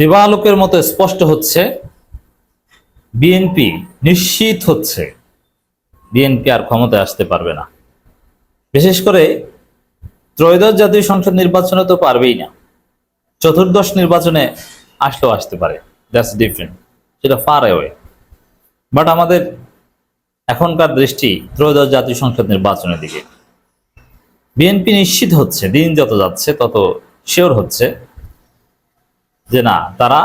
দিবালোকের মতো স্পষ্ট হচ্ছে, বিএনপি নিশ্চিত হচ্ছে বিএনপি আর ক্ষমতায় আসতে পারবে না। বিশেষ করে ত্রয়োদশ জাতীয় সংসদ নির্বাচনে তো পারবেই না। চতুর্দশ নির্বাচনে আসলেও আসতে পারে। দ্যাটস ডিফারেন্ট সেটা ফার অ্যাওয়ে বাট আমাদের এখনকার দৃষ্টি ত্রয়োদশ জাতীয় সংসদ নির্বাচনের দিকে। বিএনপি নিশ্চিত হচ্ছে, দিন যত যাচ্ছে তত শিওর হচ্ছে। যে না, তারা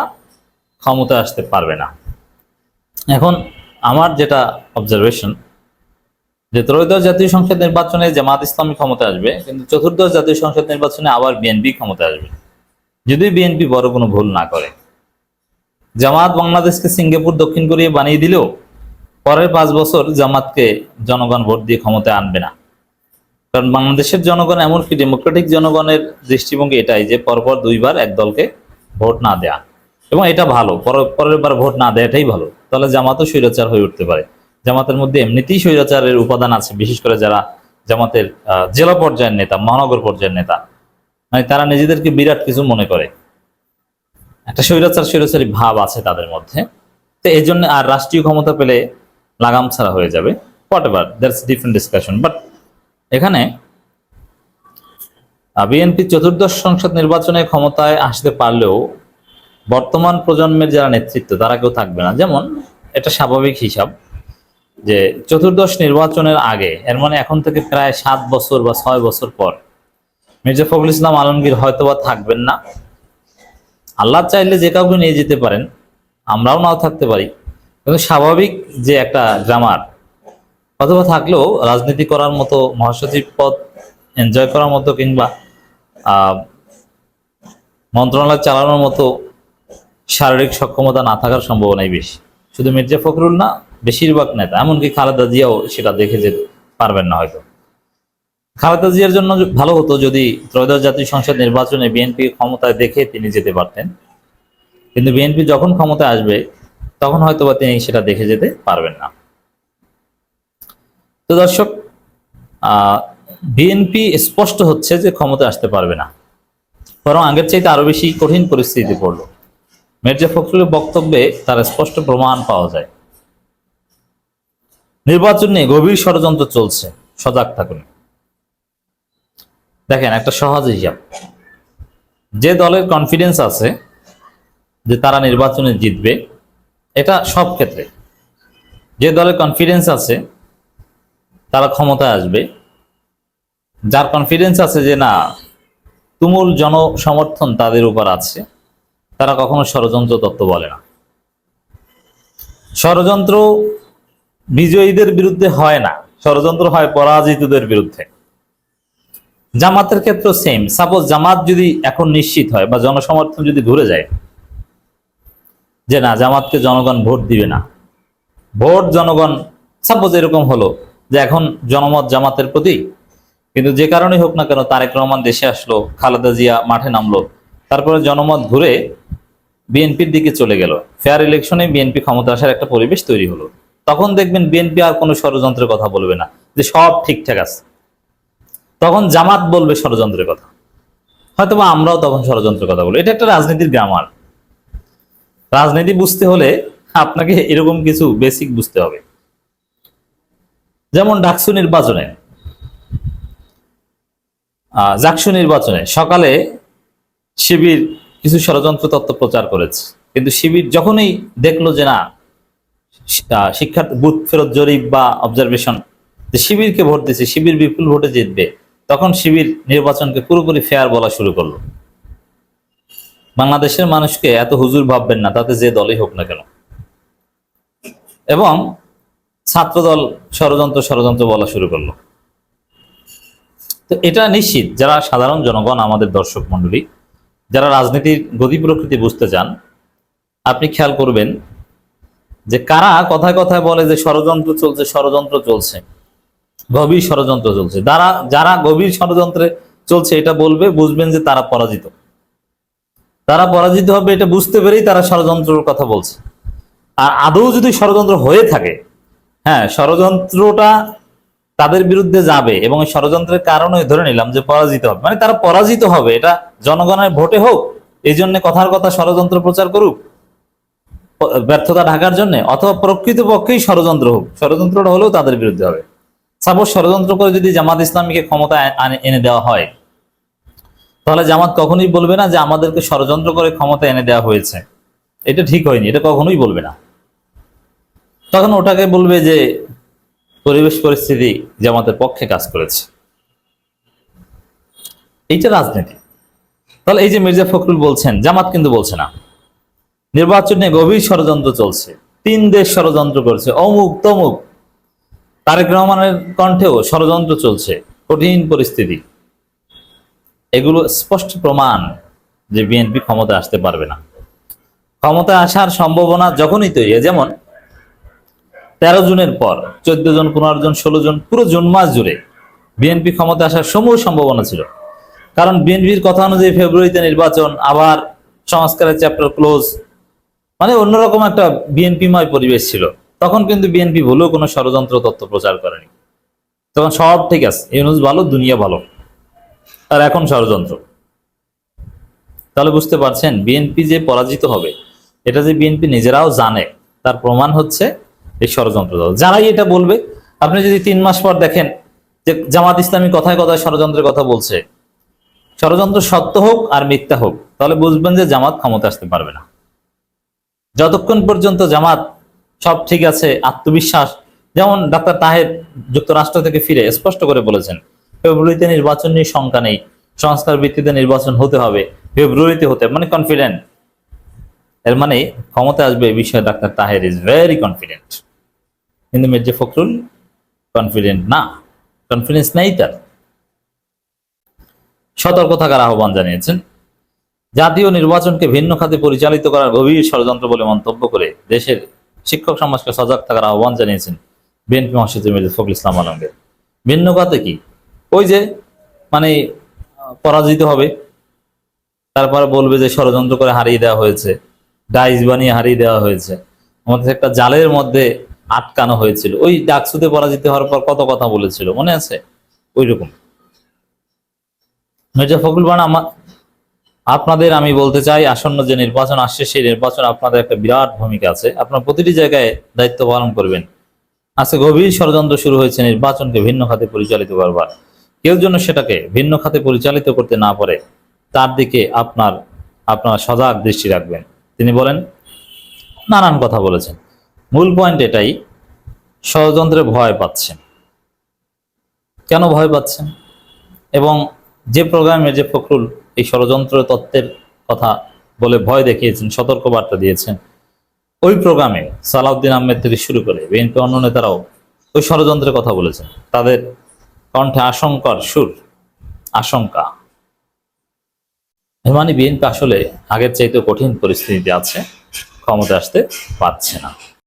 ক্ষমতায় আসতে পারবে না। এখন আমার যেটা অবজারভেশন যে ত্রয়োদশ জাতীয় সংসদ নির্বাচনে জামাত ইসলামী ক্ষমতায় আসবে, কিন্তু চতুর্দশ জাতীয় সংসদ নির্বাচনে আবার বিএনপি ক্ষমতায় আসবে। যদি বিএনপি বড় কোনো ভুল না করে, জামাত বাংলাদেশকে সিঙ্গাপুর, দক্ষিণ কোরিয়া বানিয়ে দিলেও পরের পাঁচ বছর জামাতকে জনগণ ভোট দিয়ে ক্ষমতায় আনবে না। কারণ বাংলাদেশের জনগণ এমনকি ডেমোক্রেটিক জনগণের দৃষ্টিভঙ্গি এটাই যে পরপর দুইবার এক দলকে ভোট না দেয়া। এবং এটা ভালো পরের বার ভোট না দেয়াটাই ভালো। তাহলে জামাতও স্বৈরাচার হয়ে উঠতে পারে। জামাতের মধ্যে এমনিতেই স্বৈরাচারের উপাদান আছে, বিশেষ করে যারা জামাতের জেলা পর্যায়ের নেতা, মহানগর পর্যায়ের নেতা। মানে তারা নিজেদেরকে বিরাট কিছু মনে করে। একটা স্বৈরাচার, স্বৈরাচারী ভাব আছে তাদের মধ্যে। তো এই জন্য আর রাষ্ট্রীয় ক্ষমতা পেলে লাগাম ছাড়া হয়ে যাবে। Whatever that's different discussion but এখানে বিএনপি চতুর্দশ সংসদ নির্বাচনে ক্ষমতায় আসতে পারলেও বর্তমান প্রজন্মের যারা নেতৃত্ব, তারা কেউ থাকবে না। যেমন এটা স্বাভাবিক হিসাব যে চতুর্দশ নির্বাচনের আগে, এর মানে এখন থেকে প্রায় সাত বছর বা ছয় বছর পর মির্জা ফখরুল ইসলাম আলমগীর হয়তোবা থাকবেন না। আল্লাহ চাইলে যে কাউকে নিয়ে যেতে পারেন, আমরাও নাও থাকতে পারি। কিন্তু স্বাভাবিক যে একটা গ্রামার, অথবা থাকলেও রাজনীতি করার মতো মহাসচিব পদ, এনজয় করার মতো কিংবা মন্ত্রণালয় চালানোর মতো শারীরিক সক্ষমতা না থাকার সম্ভাবনাই বেশি। শুধু মির্জা ফখরুল না, বেশিরভাগ নেতা, এমনকি খালেদা জিয়াও সেটা দেখে যেতে পারবেন না হয়তো। খালেদা জিয়ার জন্য ভালো হতো যদি ত্রয়োদশ জাতীয় সংসদ নির্বাচনে বিএনপি ক্ষমতায় দেখে তিনি যেতে পারতেন। কিন্তু বিএনপি যখন ক্ষমতায় আসবে, তখন হয়তোবা তিনি সেটা দেখে যেতে পারবেন না। তো দর্শক বিএনপি স্পষ্ট হচ্ছে যে ক্ষমতায় আসতে পারবে না। বরং আগের চাইতে আরও বেশি কঠিন পরিস্থিতি পড়ল। মির্জা ফখরুলের বক্তব্যে তার স্পষ্ট প্রমাণ পাওয়া যায়। নির্বাচন নিয়ে গভীর ষড়যন্ত্র চলছে। সজাগ থাকুন। দেখেন, একটা সহজ হিসাব। যে দলের কনফিডেন্স আছে যে তারা নির্বাচনে জিতবে, এটা সব ক্ষেত্রে। যে দলের কনফিডেন্স আছে তারা ক্ষমতায় আসবে যার কনফিডেন্স আছে যে না, তুমুল জনসমর্থন তাদের উপর আছে, তারা কখনো ষড়যন্ত্র তত্ত্ব বলে না। ষড়যন্ত্র বিজয়ীদের বিরুদ্ধে হয় না, ষড়যন্ত্র হয় পরাজিতদের বিরুদ্ধে। জামাতের ক্ষেত্রে সেম সাপোজ জামাত যদি এখন নিশ্চিত হয় বা জনসমর্থন যদি ঘুরে যায়, যে না, জামাতকে জনগণ ভোট দিবে না। ভোট জনগণ সাপোজ এরকম হলো যে এখন জনমত জামাতের প্রতি কিন্তু যে কারণেই হোক না কেন তারেক রহমান দেশে আসলো, খালেদা জিয়া মাঠে নামলো, তারপরে জনমত ঘুরে বিএনপির দিকে চলে গেল। ফেয়ার ইলেকশনে বিএনপি ক্ষমতা আসার একটা পরিবেশ তৈরি হলো। তখন দেখবেন বিএনপি আর কোনো ষড়যন্ত্রের কথা বলবে না, যে সব ঠিকঠাক আছে। তখন জামাত বলবে ষড়যন্ত্রের কথা। হয়তোবা আমরাও তখন ষড়যন্ত্রের কথা বলব। এটা একটা রাজনীতির গ্রামার। রাজনীতি বুঝতে হলে আপনাকে এরকম কিছু বেসিক বুঝতে হবে। যেমন ডাকসু নির্বাচনে জাকসু নির্বাচনে সকালে শিবির কিছু ষড়যন্ত্র তত্ত্ব প্রচার করেছে। কিন্তু শিবির যখনই দেখল যে না শি- আহ, শিক্ষার্থী বুথ ফেরত জরিপ বা অবজারভেশন যে শিবিরকে ভোট দিচ্ছে শিবির বিপুল ভোটে জিতবে তখন শিবির নির্বাচনকে পুরোপুরি ফেয়ার বলা শুরু করল। বাংলাদেশের মানুষকে এত হুজুর ভাববেন না তাতে যে দলই হোক না কেন। এবং ছাত্রদল ষড়যন্ত্র ষড়যন্ত্র বলা শুরু করল। তো এটা নিশ্চিত, যারা সাধারণ জনগণ, আমাদের দর্শক মণ্ডলী, যারা রাজনীতির গতি প্রকৃতি বুঝতে চান, আপনি খেয়াল করবেন যে কারা কথায় কথায় বলে যে ষড়যন্ত্র চলছে ষড়যন্ত্র চলছে, গভীর ষড়যন্ত্র চলছে। যারা যারা গভীর ষড়যন্ত্রে চলছে, এটা বলবে, বুঝবেন যে তারা পরাজিত। তারা পরাজিত হবে, এটা বুঝতে পেরেই তারা ষড়যন্ত্রের কথা বলছে। আর আদৌ যদি ষড়যন্ত্র হয়ে থাকে হ্যাঁ ষড়যন্ত্রটা তাদের বিরুদ্ধে যাবে এবং ষড়যন্ত্রের কারণে ধরে নিলাম যে পরাজিত হবে। মানে তারা পরাজিত হবে, এটা জনগণের ভোটে হোক, এই জন্য কথার কথা ষড়যন্ত্র প্রচার করুক, ব্যর্থতা ঢাকার জন্য, অথবা প্রকৃতপক্ষেই ষড়যন্ত্র হোক, ষড়যন্ত্রটা হলেও তাদের বিরুদ্ধে হবে। সাপোজ ষড়যন্ত্র করে যদি জামাত ইসলামীকে ক্ষমতা এনে দেওয়া হয়, তাহলে জামাত কখনোই বলবে না যে আমাদেরকে ষড়যন্ত্র করে ক্ষমতা এনে দেওয়া হয়েছে। এটা ঠিক হয়নি, এটা কখনোই বলবে না। তখন ওটাকে বলবে যে পরিবেশ পরিস্থিতি জামাতের পক্ষে কাজ করেছে। এইটা রাজনীতি। তাহলে এই যে মির্জা ফখরুল বলছেন, জামাত কিন্তু বলছে না। নির্বাচনে গভীর ষড়যন্ত্র চলছে। তিন দেশ ষড়যন্ত্র করছে। অমুক তমুক। তারেক রহমানের কণ্ঠেও ষড়যন্ত্র চলছে। কঠিন পরিস্থিতি। এগুলো স্পষ্ট প্রমাণ যে বিএনপি ক্ষমতায় আসতে পারবে না। ক্ষমতায় আসার সম্ভাবনা যখনই তৈরি যেমন তেরো জুনের পর, চোদ্দ জন, পনেরো জন, ষোলো জন, পুরো জুন মাস জুড়ে বিএনপি ক্ষমতা আসার সমূহ সম্ভাবনা ছিল। কারণ বিএনপির কথা অনুযায়ী ফেব্রুয়ারিতে নির্বাচন, আবার সংস্কারের চ্যাপ্টার ক্লোজ মানে অন্যরকম একটা বিএনপিময় পরিবেশ ছিল। তখন কিন্তু বিএনপি ভুলেও কোনো ষড়যন্ত্র তত্ত্ব প্রচার করেনি। তখন সব ঠিক আছে, ইউনুস ভালো, দুনিয়া ভালো। আর এখন ষড়যন্ত্র। তাহলে বুঝতে পারছেন, বিএনপি যে পরাজিত হবে, এটা যে বিএনপি নিজেরাও জানে, তার প্রমাণ হচ্ছে এই ষড়যন্ত্র দল। যারাই এটা বলবে, আপনি যদি তিন মাস পর দেখেন যে জামাত ইসলামী কথায় কথায় ষড়যন্ত্রের কথা বলছে, ষড়যন্ত্র সত্য হোক আর মিথ্যা হোক, তাহলে বুঝবেন যে জামাত ক্ষমতা আসতে পারবে না। যতক্ষণ পর্যন্ত জামাত সব ঠিক আছে, আত্মবিশ্বাস, যেমন ডাক্তার তাহের যুক্তরাষ্ট্র থেকে ফিরে স্পষ্ট করে বলেছেন, ফেব্রুয়ারিতে নির্বাচন নিয়ে শঙ্কা নেই, সংস্কার ভিত্তিতে নির্বাচন হতে হবে, ফেব্রুয়ারিতে হতে মানে কনফিডেন্ট এর মানে ক্ষমতা আসবে এই বিষয়ে doctor Taher is very confident কিন্তু মির্জা ফখরুল কনফিডেন্ট না কনফিডেন্স নেই তার। সতর্ক থাকার আহ্বান জানিয়েছেন, জাতীয় নির্বাচনকে ভিন্ন খাতে পরিচালিত করার গভীর ষড়যন্ত্র বলে মন্তব্য করে দেশের শিক্ষক সমাজকে সজাগ থাকার আহ্বান জানিয়েছেন বিএনপি মহাসচিব মির্জা ফখরুল ইসলাম আলমগীর। ভিন্ন খাতে কি? ওই যে মানে পরাজিত হবে, তারপরে বলবে যে ষড়যন্ত্র করে হারিয়ে দেওয়া হয়েছে। ডাইস বানিয়ে হারিয়ে দেওয়া হয়েছে। আমাদের একটা জালের মধ্যে আটকানো হয়েছিল। ওই ডাকসুতে পরাজিত হওয়ার পর কত কথা বলেছিল? মনে আছে? ওই রকম মির্জা ফখরুল বান আমার আপনাদের আমি বলতে চাই, আসন্ন যে নির্বাচন আসছে, সেই নির্বাচন আপনাদের একটা বিরাট ভূমিকা আছে। আপনার প্রতিটি জায়গায় দায়িত্ব পালন করবেন। আজকে গভীর ষড়যন্ত্র শুরু হয়েছে নির্বাচনকে ভিন্ন খাতে পরিচালিত করবার। কেউ যেন সেটাকে ভিন্ন খাতে পরিচালিত করতে না পারে, তার দিকে আপনার আপনার সজাগ দৃষ্টি রাখবেন। তিনি বলেন, নানান কথা বলেছেন। মূল পয়েন্ট এটাই, ষড়যন্ত্রে ভয় পাচ্ছেন। কেন ভয় পাচ্ছেন? এবং যে প্রোগ্রামে যে ফখরুল এই ষড়যন্ত্র তত্ত্বের কথা বলে ভয় দেখিয়েছেন সতর্ক বার্তা দিয়েছেন, ওই প্রোগ্রামে সালাউদ্দিন আহমেদ থেকে শুরু করে বিএনপি অন্য নেতারাও ওই ষড়যন্ত্রের কথা বলেছেন। তাদের কণ্ঠে আশঙ্কার সুর, আশঙ্কা। মানে বিএনপি আসলে আগের চাইতে কঠিন পরিস্থিতিতে আছে ক্ষমতা আসতে পারছে না।